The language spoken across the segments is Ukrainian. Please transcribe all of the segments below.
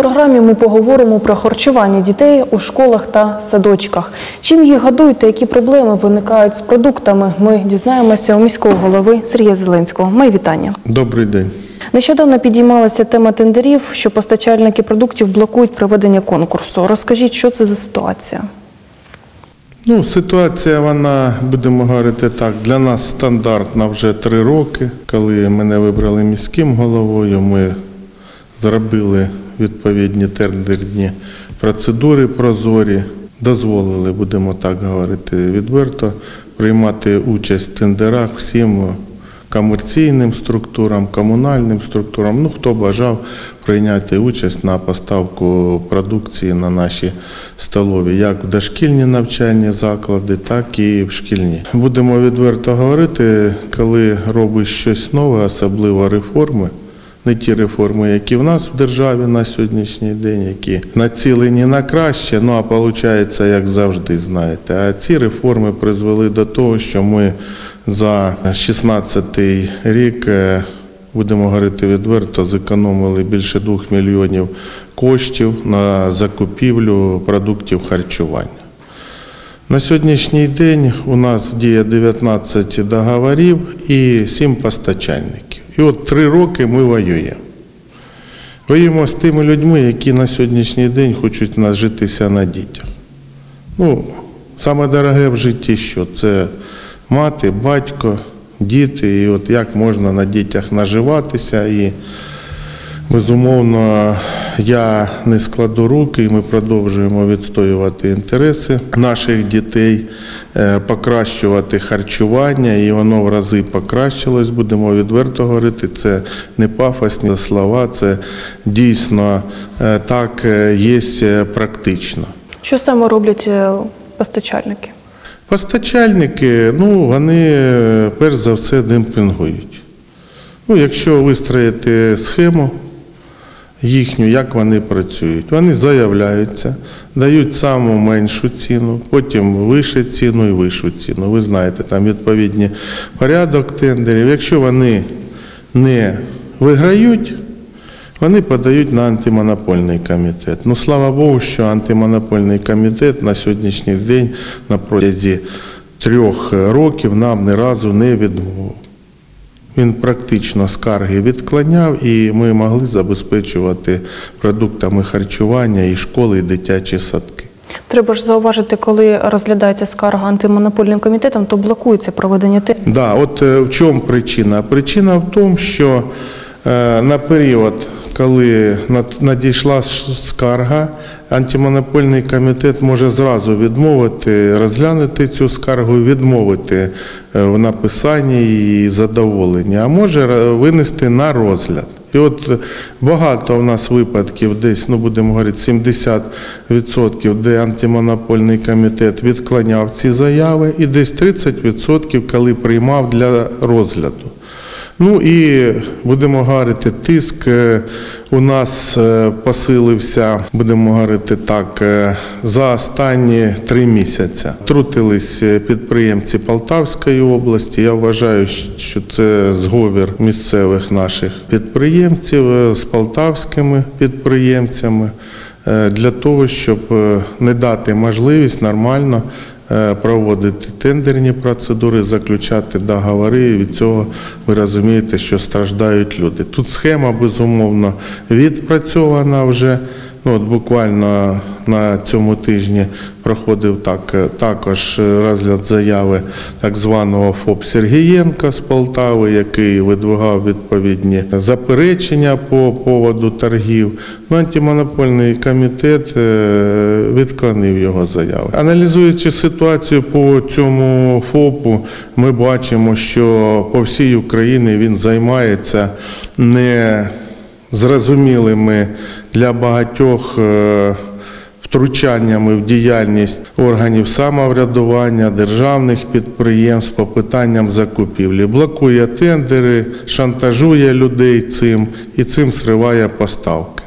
програмі ми поговоримо про харчування дітей у школах та садочках. Чим їх годують та які проблеми виникають з продуктами, ми дізнаємося у міського голови Сергія Зеленського. Мої вітання. Добрий день. Нещодавно підіймалася тема тендерів, що постачальники продуктів блокують проведення конкурсу. Розкажіть, що це за ситуація? Ну, ситуація, вона, будемо говорити так, для нас стандартна вже три роки. Коли мене вибрали міським головою, ми зробили відповідні тендерні процедури прозорі, дозволили, будемо так говорити відверто, приймати участь в тендерах всім комерційним структурам, комунальним структурам, ну хто бажав прийняти участь на поставку продукції на наші столові, як в дошкільні навчальні заклади, так і в шкільні. Будемо відверто говорити, коли робиш щось нове, особливо реформи. Не ті реформи, які в нас в державі на сьогоднішній день, які націлені на краще, ну а виходить, як завжди, знаєте. А ці реформи призвели до того, що ми за 16-й рік, е, будемо говорити відверто, зекономили більше 2 мільйонів коштів на закупівлю продуктів харчування. На сьогоднішній день у нас діє 19 договорів і 7 постачальників. І от три роки ми воюємо. Воюємо з тими людьми, які на сьогоднішній день хочуть нажитися на дітях. Ну, саме дороге в житті що? Це мати, батько, діти. І от як можна на дітях наживатися і Безумовно, я не складу руки, і ми продовжуємо відстоювати інтереси наших дітей, е, покращувати харчування, і воно в рази покращилось. Будемо відверто говорити. Це не пафосні слова, це дійсно е, так е, є практично. Що саме роблять постачальники? Постачальники, ну вони перш за все демпінгують. Ну, якщо вистроїти схему їхню, як вони працюють, вони заявляються, дають саму меншу ціну, потім вище ціну і вищу ціну. Ви знаєте, там відповідні порядок тендерів. Якщо вони не виграють, вони подають на антимонопольний комітет. Ну, слава Богу, що антимонопольний комітет на сьогоднішній день на протязі трьох років нам ні разу не відмовив. Він практично скарги відклоняв, і ми могли забезпечувати продуктами харчування і школи, і дитячі садки. Треба ж зауважити, коли розглядається скарга антимонопольним комітетом, то блокується проведення тих. Да, от е, в чому причина? Причина в тому, що е, на період, коли над- надійшла скарга, антимонопольний комітет може зразу відмовити, розглянути цю скаргу, відмовити е, в написанні її задоволення, а може винести на розгляд. І от багато в нас випадків, десь, ну будемо говорити, 70%, де антимонопольний комітет відклоняв ці заяви, і десь 30%, коли приймав для розгляду. Ну і будемо говорити, тиск е, у нас е, посилився, будемо говорити так, е, за останні три місяці. Трутились підприємці Полтавської області. Я вважаю, що це зговір місцевих наших підприємців з полтавськими підприємцями для того, щоб не дати можливість нормально проводити тендерні процедури, заключати договори. І від цього ви розумієте, що страждають люди. Тут схема безумовно відпрацьована вже. От буквально на цьому тижні проходив так, е, також е, розгляд заяви так званого ФОП Сергієнка з Полтави, який видвигав відповідні заперечення по поводу торгів. Ну, антимонопольний комітет е, відклонив його заяву. Аналізуючи ситуацію по цьому ФОПу, ми бачимо, що по всій Україні він займається не зрозумілими для багатьох е, втручаннями в діяльність органів самоврядування, державних підприємств по питанням закупівлі. Блокує тендери, шантажує людей цим і цим сриває поставки.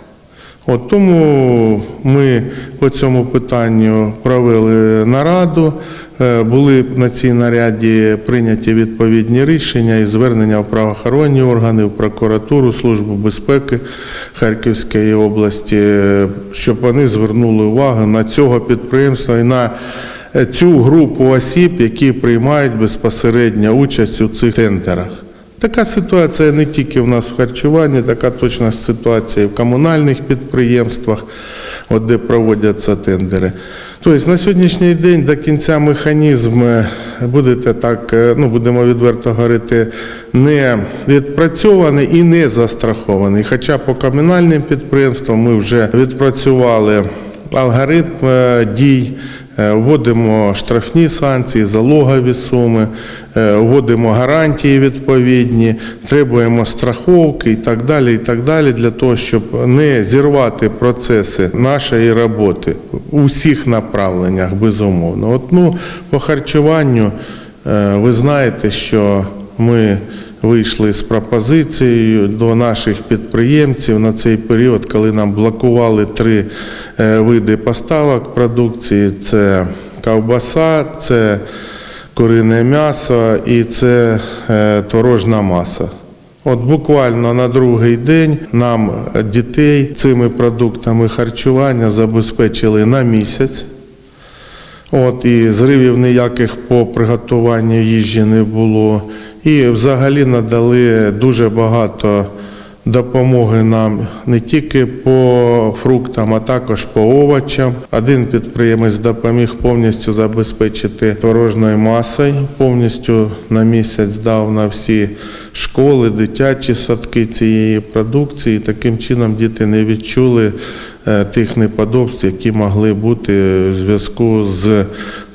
От тому ми по цьому питанню провели нараду. Е, Були на цій наряді прийняті відповідні рішення і звернення в правоохоронні органи, в прокуратуру, Службу безпеки Харківської області, е, щоб вони звернули увагу на цього підприємства і на е, цю групу осіб, які приймають безпосередньо участь у цих тендерах. Така ситуація не тільки в нас в харчуванні, така точна ситуація і в комунальних підприємствах, от де проводяться тендери. Тобто на сьогоднішній день до кінця механізм будете так, е, ну будемо відверто говорити, не відпрацьований і не застрахований. Хоча по комунальним підприємствам ми вже відпрацювали алгоритм е, дій, вводимо штрафні санкції, залогові суми, е, вводимо гарантії відповідні, требуємо страховки і так далі, і так далі, для того, щоб не зірвати процеси нашої роботи у всіх направленнях, безумовно. От, ну, по харчуванню е, ви знаєте, що ми вийшли з пропозицією до наших підприємців на цей період, коли нам блокували три е, види поставок продукції: це ковбаса, це курине м'ясо і це е, творожна маса. От буквально на другий день нам дітей цими продуктами харчування забезпечили на місяць. От, і зривів ніяких по приготуванню їжі не було. І взагалі надали дуже багато допомоги нам не тільки по фруктам, а також по овочам. Один підприємець допоміг повністю забезпечити творожною масою, повністю на місяць дав на всі школи, дитячі садки цієї продукції. Таким чином діти не відчули е, тих неподобств, які могли бути в зв'язку з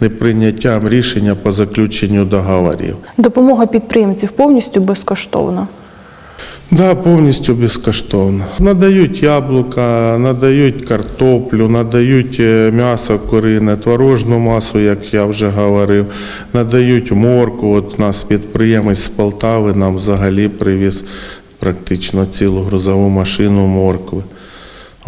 неприйняттям рішення по заключенню договорів. Допомога підприємців повністю безкоштовна. Да, повністю безкоштовно. Надають яблука, надають картоплю, надають е, м'ясо курине, творожну масу, як я вже говорив, надають морку. От нас підприємець з Полтави нам взагалі привіз практично цілу грузову машину моркви.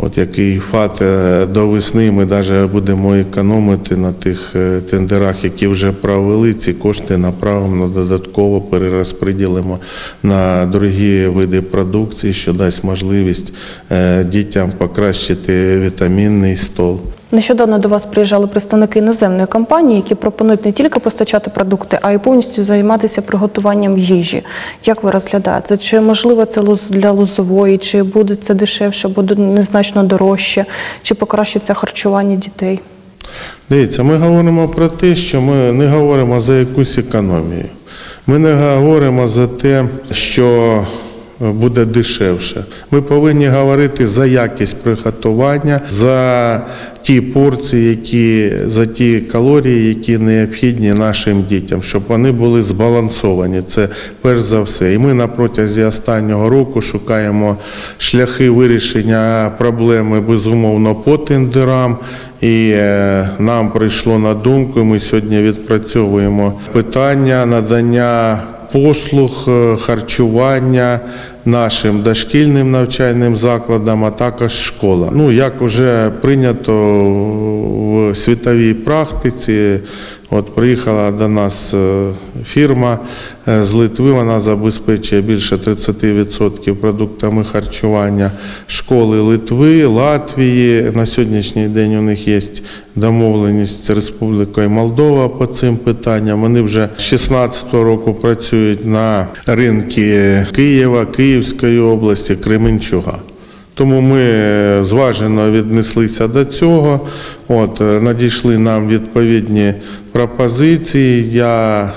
От який фат е, до весни ми навіть будемо економити на тих е, тендерах, які вже провели. Ці кошти направимо додатково перерозподілимо на другі види продукції, що дасть можливість е, дітям покращити вітамінний стол. Нещодавно до вас приїжджали представники іноземної компанії, які пропонують не тільки постачати продукти, а й повністю займатися приготуванням їжі. Як ви розглядаєте? Чи можливо це для лузової, чи буде це дешевше, буде незначно дорожче, чи покращиться харчування дітей? Дивіться, ми говоримо про те, що ми не говоримо за якусь економію. Ми не говоримо за те, що буде дешевше. Ми повинні говорити за якість приготування, за ті порції, які за ті калорії, які необхідні нашим дітям, щоб вони були збалансовані. Це перш за все. І ми на протязі останнього року шукаємо шляхи вирішення проблеми безумовно по тендерам. І е, нам прийшло на думку, ми сьогодні відпрацьовуємо питання надання послуг е, харчування нашим дошкільним навчальним закладам, а також школам. Ну, як вже прийнято в світовій практиці, от приїхала до нас е, фірма е, з Литви, вона забезпечує більше 30% продуктами харчування школи Литви, Латвії. На сьогоднішній день у них є домовленість з Республікою Молдова по цим питанням. Вони вже з 16 року працюють на ринку Києва, Київської області, Кременчуга. Тому ми е, зважено віднеслися до цього. От, е, надійшли нам відповідні пропозиції. Я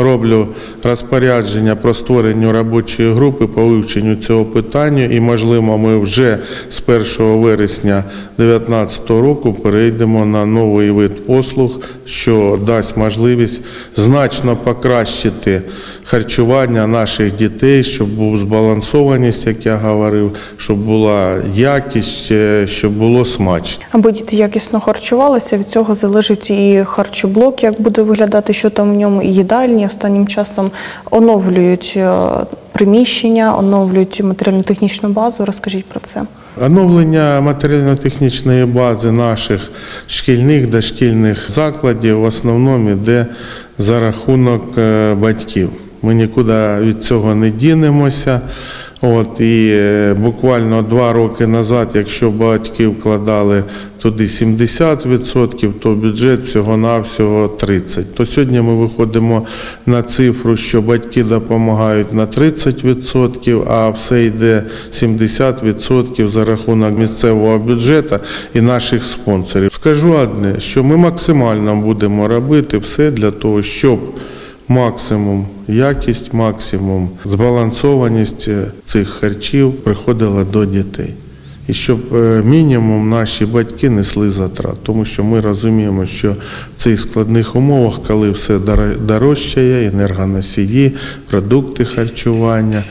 роблю розпорядження про створення робочої групи по вивченню цього питання, і, можливо, ми вже з 1 вересня 2019 року перейдемо на новий вид послуг, що дасть можливість значно покращити харчування наших дітей, щоб був збалансованість, як я говорив, щоб була якість, е, щоб було смачно. Аби діти якісно харчувалися, від цього залежить і харчоблок, як буде виглядати, що там в ньому, і їдальні. Останнім часом оновлюють е, приміщення, оновлюють матеріально-технічну базу. Розкажіть про це. Оновлення матеріально-технічної бази наших шкільних дошкільних закладів в основному йде за рахунок е, батьків. Ми нікуди від цього не дінемося. От, і е, буквально два роки назад, якщо батьки вкладали туди 70%, то бюджет всього-навсього 30%. То сьогодні ми виходимо на цифру, що батьки допомагають на 30%, а все йде 70% за рахунок місцевого бюджету і наших спонсорів. Скажу одне, що ми максимально будемо робити все для того, щоб максимум якість, максимум збалансованість е, цих харчів приходила до дітей. І щоб е, мінімум наші батьки несли затрат, тому що ми розуміємо, що в цих складних умовах, коли все дорожчає, енергоносії, продукти харчування,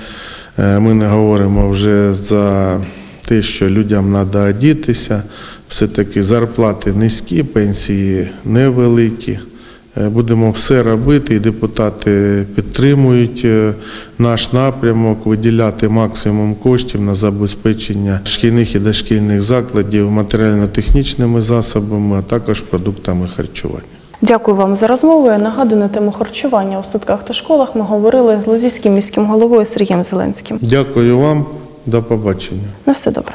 е, ми не говоримо вже за те, що людям треба одітися, все-таки зарплати низькі, пенсії невеликі. Е, Будемо все робити, і депутати підтримують е, наш напрямок, виділяти максимум коштів на забезпечення шкільних і дошкільних закладів матеріально-технічними засобами, а також продуктами харчування. Дякую вам за розмову. Я нагадую на тему харчування у садках та школах. Ми говорили з Лозівським міським головою Сергієм Зеленським. Дякую вам, до побачення. На все добре.